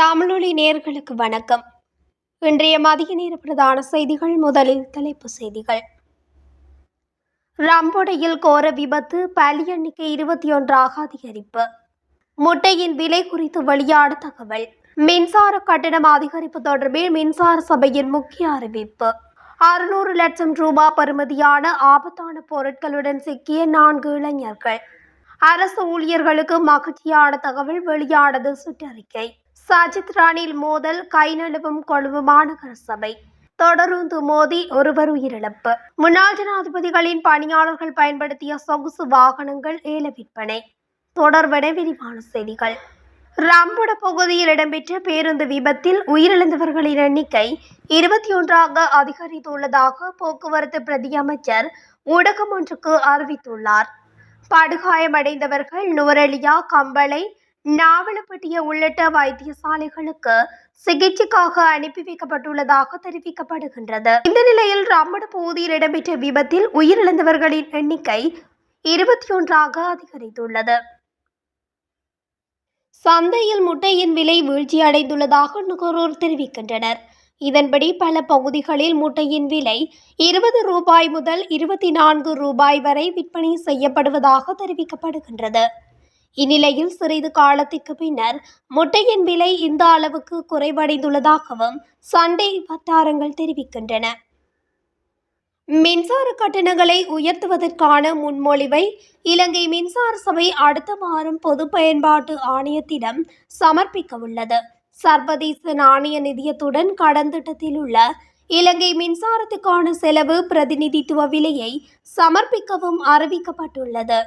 தமிழொலி நேர்களுக்கு வணக்கம். இன்றைய மதிய நேர பிரதான செய்திகள் முதலில் தலைப்பு செய்திகள். ரம்போடையில் கோர விபத்து பலி எண்ணிக்கை இருபத்தி ஒன்றாக அதிகரிப்பு. முட்டையின் விலை குறித்து வெளியான தகவல். மின்சார கட்டணம் அதிகரிப்பு தொடர்பில் மின்சார சபையின் முக்கிய அறிவிப்பு. அறுநூறு லட்சம் ரூபாய் பெறுமதியான ஆபத்தான பொருட்களுடன் சிக்கிய நான்கு இளைஞர்கள். அரசு ஊழியர்களுக்கு மகிழ்ச்சியான தகவல் வெளியானது சுற்றறிக்கை. சஜித் ராணில் மோதல் கை நழுவும் கொழும்பு மாநகர சபை தொடருந்து மோதி ஒருவர் உயிரிழப்பு. முன்னாள் ஜனாதிபதிகளின் பணியாளர்கள் பயன்படுத்திய சொகுசு வாகனங்கள் ஏல விற்பனை. தொடர்பட விரிவான செய்திகள். ரம்புட பகுதியில் இடம்பெற்ற பேருந்து விபத்தில் உயிரிழந்தவர்களின் எண்ணிக்கை இருபத்தி ஒன்றாக அதிகரித்துள்ளதாக போக்குவரத்து பிரதி அமைச்சர் ஊடகம் ஒன்றுக்கு அறிவித்துள்ளார். படுகாயமடைந்தவர்கள் நுவரெலியா கம்பளை நாவலப்பட்டிய உள்ளிட்ட வைத்தியசாலைகளுக்கு சிகிச்சைக்காக அனுப்பி வைக்கப்பட்டுள்ளதாக தெரிவிக்கப்படுகின்றது. இந்த நிலையில் ரம்மட பகுதியில் இடம்பெற்ற விபத்தில் உயிரிழந்தவர்களின் எண்ணிக்கை இருபத்தி ஒன்றாக அதிகரித்துள்ளது. சந்தையில் முட்டையின் விலை வீழ்ச்சியடைந்துள்ளதாக நுகர்வோர் தெரிவிக்கின்றனர். இதன்படி பல பகுதிகளில் முட்டையின் விலை இருபது ரூபாய் முதல் இருபத்தி நான்கு ரூபாய் வரை விற்பனை செய்யப்படுவதாக தெரிவிக்கப்படுகின்றது. இந்நிலையில் சிறிது காலத்திற்கு பின்னர் முட்டையின் விலை இந்த அளவுக்கு குறைவடைந்துள்ளதாகவும் சண்டை வட்டாரங்கள் தெரிவிக்கின்றன. மின்சார கட்டணங்களை உயர்த்துவதற்கான முன்மொழிவை இலங்கை மின்சார சபை அடுத்த வாரம் பொது பயன்பாட்டு ஆணையத்திடம் சமர்ப்பிக்க உள்ளது சர்வதேச நாணய நிதியத்துடன் கடன் திட்டத்தில் உள்ள இலங்கை மின்சாரத்துக்கான செலவு பிரதிநிதித்துவ விலையை சமர்ப்பிக்கவும் அறிவிக்கப்பட்டுள்ளது.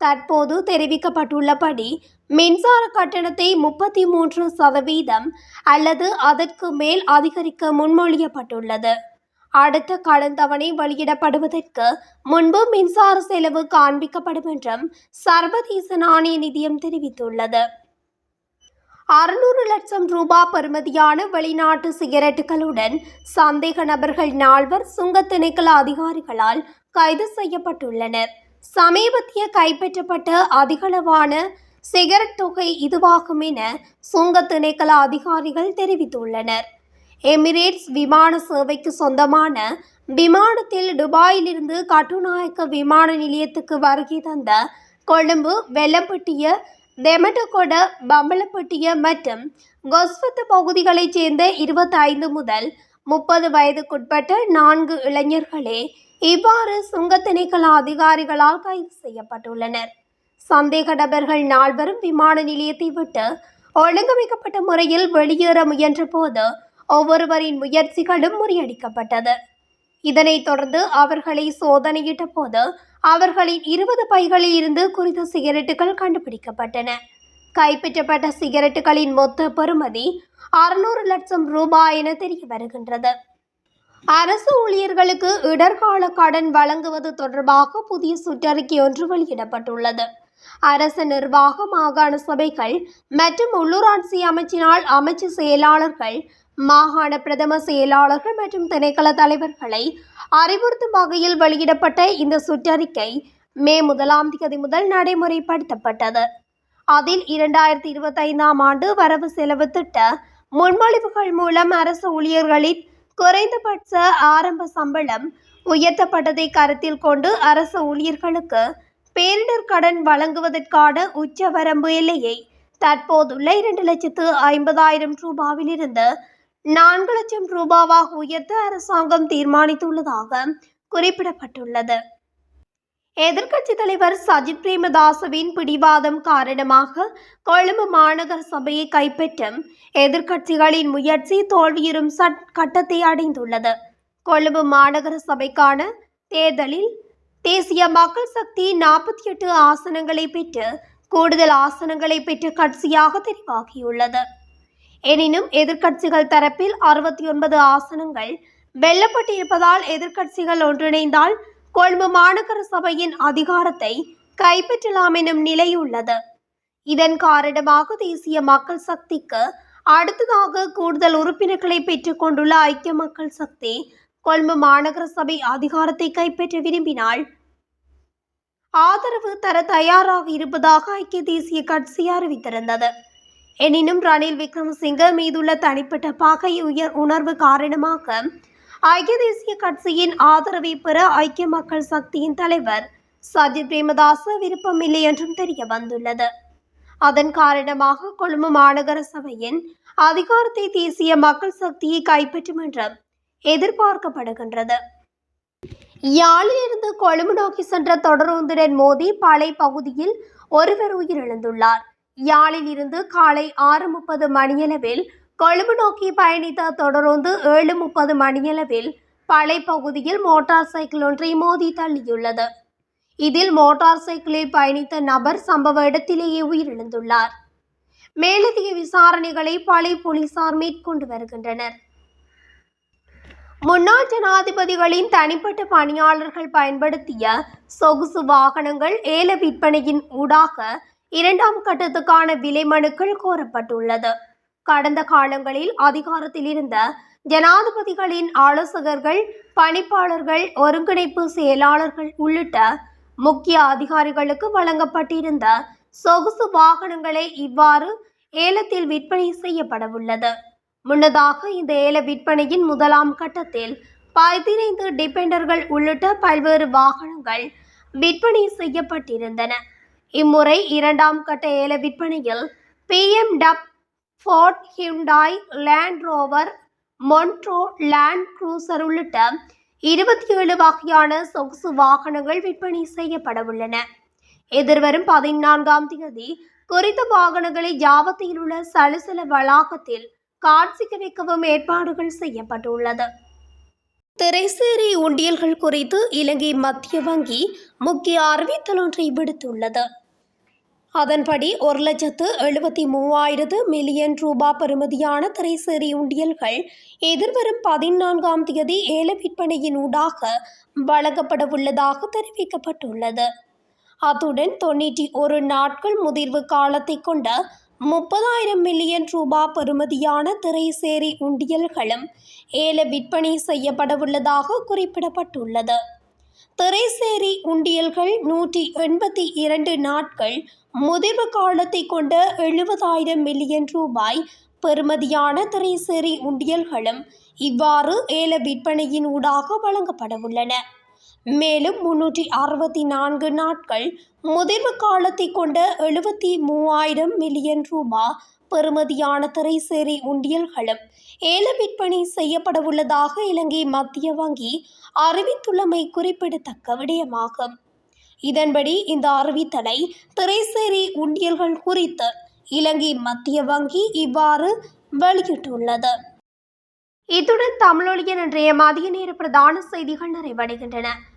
தற்போது தெரிவிக்கப்பட்டுள்ளபடி மின்சார கட்டணத்தை முப்பத்தி மூன்று சதவீதம் அல்லது அதற்கு மேல் அதிகரிக்க முன்மொழியப்பட்டுள்ளது. அடுத்த கடன் தவணை வெளியிடப்படுவதற்கு முன்பு மின்சார செலவு காண்பிக்கப்படும் என்றும் சர்வதேச நாணய நிதியம் தெரிவித்துள்ளது. அறுநூறு லட்சம் ரூபாய் பெறுமதியான வெளிநாட்டு சிகரெட்டுகளுடன் சந்தேக நபர்கள் நால்வர் சுங்க திணைக்கள அதிகாரிகளால் கைது செய்யப்பட்டுள்ளனர். சமீபத்திய கைப்பற்றப்பட்ட அதிகளவான சிகரெட் தொகை இதுவாகும் என சுங்க திணைக்கள அதிகாரிகள் தெரிவித்துள்ளனர். எமிரேட்ஸ் விமான சேவைக்கு சொந்தமான விமானத்தில் துபாயிலிருந்து கட்டுநாயக்க விமான நிலையத்துக்கு வருகை தந்த கொழும்பு வெள்ளப்பட்டிய தெமட்டகொட பம்பலப்பட்டிய மற்றும் கொஸ்வத்து பகுதிகளைச் சேர்ந்த இருபத்தைந்து முதல் முப்பது வயதுக்குட்பட்ட நான்கு இளைஞர்களே இவ்வாறு சுங்க திணைக்கள அதிகாரிகளால் கைது செய்யப்பட்டுள்ளனர். சந்தேக நபர்கள் நால்வரும் விமான நிலையத்தை விட்டு ஒழுங்கமைக்கப்பட்ட முறையில் வெளியேற முயன்ற போது ஒவ்வொருவரின் முயற்சிகளும் முறியடிக்கப்பட்டது. இதனைத் தொடர்ந்து அவர்களை சோதனையிட்ட போது அவர்களின் இருபது பைகளில் இருந்து குறித்த சிகரெட்டுகள் கண்டுபிடிக்கப்பட்டன. கைப்பற்றப்பட்ட சிகரெட்டுகளின் மொத்த பெறுமதி அறுநூறு லட்சம் ரூபாய் என தெரிய வருகின்றது அரசு ஊழியர்களுக்கு இடர்கால கடன் வழங்குவது தொடர்பாக புதிய சுற்றறிக்கை ஒன்று வெளியிடப்பட்டுள்ளது. அரசு நிர்வாக மாகாண சபைகள் மற்றும் உள்ளூராட்சி அமைச்சினால் அமைச்சு செயலாளர்கள் மாகாண பிரதம செயலாளர்கள் மற்றும் திணைக்கள தலைவர்களை அறிவுறுத்தும் வகையில் வெளியிடப்பட்ட இந்த சுற்றறிக்கை மே முதலாம் தேதி முதல் நடைமுறைப்படுத்தப்பட்டது. அதில் இரண்டாயிரத்தி இருபத்தைந்தாம் ஆண்டு வரவு செலவு திட்ட முன்மொழிவுகள் மூலம் அரசு ஊழியர்களின் குறைந்தபட்ச ஆரம்ப சம்பளம் உயர்த்தப்பட்டதை கருத்தில் கொண்டு அரசு ஊழியர்களுக்கு பேரிடர் கடன் வழங்குவதற்கான உச்சவரம்பு எல்லையை தற்போதுள்ள இரண்டு லட்சத்து ஐம்பதாயிரம் ரூபாவிலிருந்து நான்கு லட்சம் ரூபாவாக உயர்த்த அரசாங்கம் தீர்மானித்துள்ளதாக குறிப்பிடப்பட்டுள்ளது. எதிர்க்கட்சி தலைவர் சஜித் பிரேமதாசவின் பிடிவாதம் காரணமாக கொழும்பு மாநகர சபையை கைப்பற்றும் எதிர்க்கட்சிகளின் முயற்சி தோல்வியுறும் சட் கட்டத்தை அடைந்துள்ளது. கொழும்பு மாநகர சபைக்கான தேர்தலில் தேசிய மக்கள் சக்தி நாற்பத்தி எட்டு ஆசனங்களை பெற்று கூடுதல் ஆசனங்களை பெற்ற கட்சியாக தெரிவாகியுள்ளது. எனினும் எதிர்க்கட்சிகள் தரப்பில் அறுபத்தி ஒன்பது ஆசனங்கள் வெல்லப்பட்டிருப்பதால் எதிர்க்கட்சிகள் ஒன்றிணைந்தால் கொழும்பு மாநகர சபையின் அதிகாரத்தை கைப்பற்றலாம் எனும் நிலை உள்ளது இதன் காரணமாக தேசிய மக்கள் சக்திக்கு அடுத்ததாக கூடுதல் உறுப்பினர்களை பெற்றுக் கொண்டுள்ள ஐக்கிய மக்கள் சக்தி கொழும்பு மாநகர சபை அதிகாரத்தை கைப்பற்ற விரும்பினால் ஆதரவு தர தயாராக இருப்பதாக ஐக்கிய தேசிய கட்சி அறிவித்திருந்தது. எனினும் ரணில் விக்ரமசிங்க மீதுள்ள தனிப்பட்ட பகை உயர் உணர்வு காரணமாக ஐக்கிய தேசிய கட்சியின் ஆதரவை பெற ஐக்கிய மக்கள் சக்தியின் தலைவர் சஜித் பிரேமதாச விருப்பமில்லை என்றும் தெரிய வந்துள்ளது. அதன் காரணமாக கொழும்பு மாநகர சபையின் அதிகாரத்தை தேசிய மக்கள் சக்தியை கைப்பற்றும் என்றும் எதிர்பார்க்கப்படுகின்றது. யாழிலிருந்து கொழும்பு நோக்கி சென்ற தொடருந்துடன் மோதி பளை பகுதியில் ஒருவர் உயிரிழந்துள்ளார். யாழில் இருந்து காலை ஆறு முப்பது மணியளவில் கொழும்பு நோக்கி பயணித்த தொடர்ந்து ஏழு முப்பது மணியளவில் பளை பகுதியில் மோட்டார் சைக்கிள் ஒன்றை மோதி தள்ளியுள்ளது. இதில் மோட்டார் சைக்கிளில் பயணித்த நபர் சம்பவ இடத்திலேயே உயிரிழந்துள்ளார். மேலதிக விசாரணைகளை பளை போலீசார் மேற்கொண்டு வருகின்றனர். முன்னாள் ஜனாதிபதிகளின் தனிப்பட்ட பணியாளர்கள் பயன்படுத்திய சொகுசு வாகனங்கள் ஏல விற்பனையின் ஊடாக இரண்டாம் கட்டத்துக்கான விலை மனுக்கள் கோரப்பட்டுள்ளது. கடந்த காலங்களில் அதிகாரத்தில் இருந்த ஜனாதிபதிகளின் ஆலோசகர்கள் பணிப்பாளர்கள் ஒருங்கிணைப்பு செயலாளர்கள் உள்ளிட்ட முக்கிய அதிகாரிகளுக்கு வழங்கப்பட்டிருந்த சொகுசு வாகனங்களே இவ்வாறு ஏலத்தில் விற்பனை செய்யப்படவுள்ளது முன்னதாக இந்த ஏல விற்பனையின் முதலாம் கட்டத்தில் பதினைந்து டிபெண்டர்கள் உள்ளிட்ட பல்வேறு வாகனங்கள் விற்பனை செய்யப்பட்டிருந்தன. இம்முறை இரண்டாம் கட்ட ஏல விற்பனையில் BMW Ford Hyundai Land Rover Montero Land Cruiser உள்ளிட்ட இருபத்தி ஏழு வகையான சொகுசு வாகனங்கள் விற்பனை செய்யப்படவுள்ளன எதிர்வரும் பதினான்காம் தேதி குறித்த வாகனங்களை ஜாவத்தில் உள்ள சலுசல வளாகத்தில் காட்சிக்கு வைக்கவும் ஏற்பாடுகள் செய்யப்பட்டுள்ளது. திரைசேரி உண்டியல்கள் குறித்து இலங்கை மத்திய வங்கி முக்கிய அறிவித்தல் ஒன்றை விடுத்துள்ளது. அதன்படி ஒரு லட்சத்து எழுபத்தி மூவாயிரத்து மில்லியன் ரூபா பெறுமதியான திரைசேரி உண்டியல்கள் எதிர்வரும் பதினான்காம் தேதி ஏல விற்பனையின் ஊடாக வழங்கப்பட உள்ளதாக தெரிவிக்கப்பட்டுள்ளது. அத்துடன் தொண்ணூற்றி ஒரு நாட்கள் முதிர்வு காலத்தை கொண்ட முப்பதாயிரம் மில்லியன் ரூபா பெறுமதியான திரைசேரி உண்டியல்களும் ஏல விற்பனை செய்யப்படவுள்ளதாக குறிப்பிடப்பட்டுள்ளது. திரைசேரி உண்டியல்கள் நூற்றி எண்பத்தி இரண்டு நாட்கள் முதிர்வு காலத்தை கொண்ட எழுபதாயிரம் மில்லியன் ரூபாய் பெறுமதியான திரைசேரி உண்டியல்களும் இவ்வாறு ஏல விற்பனையின் ஊடாக வழங்கப்படவுள்ளன. மேலும் முன்னூற்றி அறுபத்தி நான்கு நாட்கள் முதிர்வு காலத்தை கொண்ட எழுபத்தி மூவாயிரம் மில்லியன் ரூபாய் பெறுமதியான திரைசேரி உண்டியல்களும் ஏல விற்பனை செய்யப்படவுள்ளதாக இலங்கை மத்திய வங்கி அறிவித்துள்ளமை குறிப்பிடத்தக்க விடயமாகும். இதன்படி இந்த அறிவித்தலை திரைசேரி உண்டியல்கள் குறித்து இலங்கை மத்திய வங்கி இவ்வாறு வெளியிட்டுள்ளது. இத்துடன் தமிழொலியன் இன்றைய மதிய நேர பிரதான செய்திகள் நிறைவடைகின்றன.